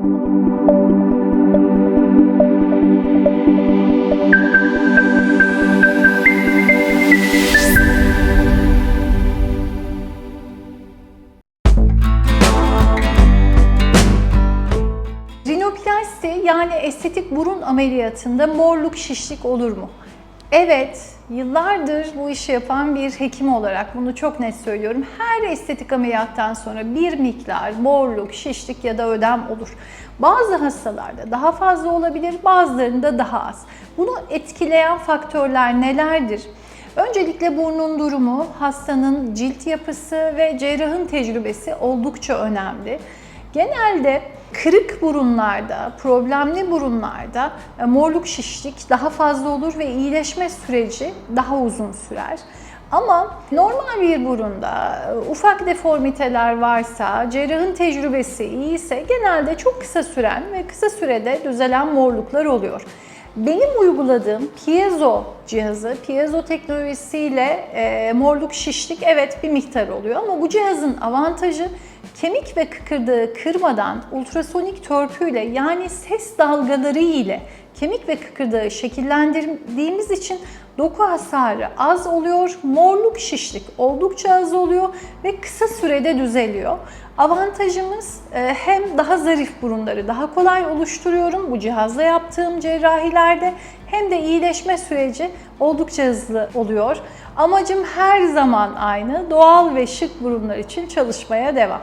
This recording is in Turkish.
Rinoplasti yani estetik burun ameliyatında morluk şişlik olur mu? Evet, yıllardır bu işi yapan bir hekim olarak bunu çok net söylüyorum. Her estetik ameliyattan sonra bir miktar morluk, şişlik ya da ödem olur. Bazı hastalarda daha fazla olabilir, bazılarında daha az. Bunu etkileyen faktörler nelerdir? Öncelikle burnun durumu, hastanın cilt yapısı ve cerrahın tecrübesi oldukça önemli. Genelde kırık burunlarda, problemli burunlarda e, morluk şişlik daha fazla olur ve iyileşme süreci daha uzun sürer. Ama normal bir burunda e, ufak deformiteler varsa, cerrahın tecrübesi iyiyse genelde çok kısa süren ve kısa sürede düzelen morluklar oluyor. Benim uyguladığım piezo cihazı, piezo teknolojisiyle e, morluk şişlik evet bir miktar oluyor ama bu cihazın avantajı kemik ve kıkırdağı kırmadan ultrasonik törpüyle yani ses dalgaları ile kemik ve kıkırdağı şekillendirdiğimiz için doku hasarı az oluyor, morluk şişlik oldukça az oluyor ve kısa sürede düzeliyor. Avantajımız e, hem daha zarif burunları daha kolay oluşturuyorum bu cihazla yaptığım cerrahilerde hem de iyileşme süreci oldukça hızlı oluyor. Amacım her zaman aynı, doğal ve şık burunlar için çalışmaya devam.